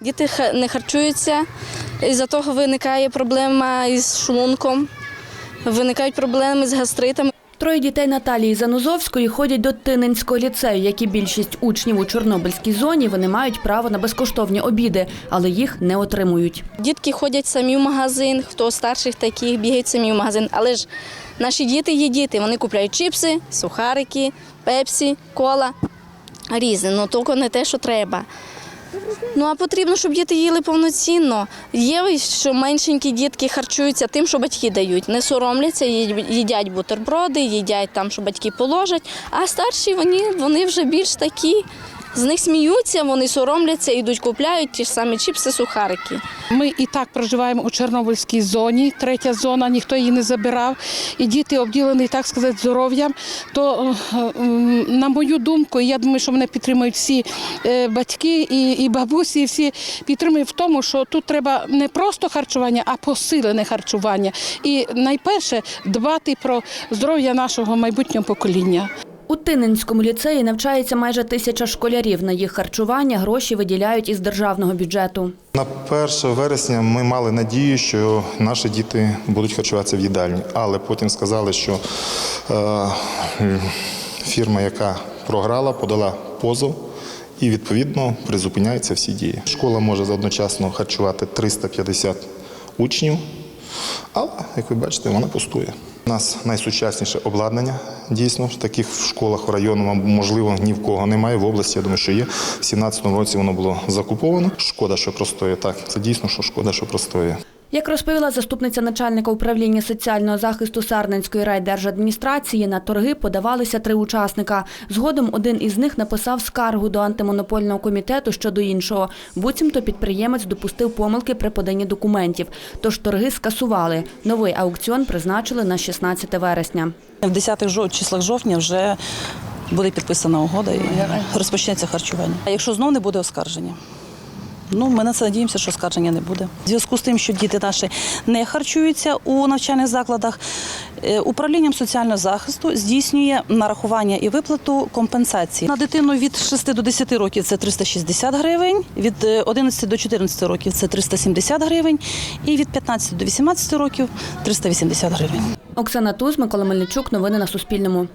Діти не харчуються, і за того виникає проблема із шлунком, виникають проблеми з гастритами. Троє дітей Наталії Занузовської ходять до Тининського ліцею, як і більшість учнів у Чорнобильській зоні. Вони мають право на безкоштовні обіди, але їх не отримують. Дітки ходять самі в магазин, хто старших таких бігають самі в магазин. Але ж наші діти є діти. Вони купляють чіпси, сухарики, пепсі, кола різне, ну тільки не те, що треба. Ну а потрібно, щоб діти їли повноцінно. Є, що меншенькі дітки харчуються тим, що батьки дають. Не соромляться, їдять бутерброди, їдять там, що батьки положать. А старші вони, вони вже більш такі. З них сміються, вони соромляться, йдуть купляють ті ж самі чіпси, сухарики. Ми і так проживаємо у Чорнобильській зоні, третя зона, ніхто її не забирав. І діти обділені, так сказати, здоров'ям. То, е, на мою думку, я думаю, що мене підтримують всі е, батьки і, і бабусі, і всі підтримують в тому, що тут треба не просто харчування, а посилене харчування. І найперше дбати про здоров'я нашого майбутнього покоління. У Тининському ліцеї навчається майже тисяча школярів. На їх харчування гроші виділяють із державного бюджету. На 1 вересня ми мали надію, що наші діти будуть харчуватися в їдальні, але потім сказали, що е, фірма, яка програла, подала позов. І відповідно призупиняються всі дії. Школа може одночасно харчувати 350 учнів, але, як ви бачите, вона пустує. У нас найсучасніше обладнання. Дійсно, таких в школах в району, можливо, ні в кого немає. В області, я думаю, що є. В 17-му році воно було закуповано. Шкода, що простоє. Так, це дійсно, що шкода, що простоє. Як розповіла заступниця начальника управління соціального захисту Сарненської райдержадміністрації, на торги подавалися три учасника. Згодом один із них написав скаргу до антимонопольного комітету щодо іншого. Буцімто підприємець допустив помилки при поданні документів. Тож торги скасували. Новий аукціон призначили на 16 вересня. В 10 жов- числах жовтня вже буде підписана угода і розпочнеться харчування. А якщо знов не буде оскарження? Ну, ми на це надіємося, що оскарження не буде. В зв'язку з тим, що діти наші не харчуються у навчальних закладах, е, управлінням соціального захисту здійснює нарахування і виплату компенсації. На дитину від 6 до 10 років це 360 гривень, від е, 11 до 14 років це 370 гривень, і від 15 до 18 років 380 гривень. Оксана Туз, Микола Мельничук. Новини на Суспільному.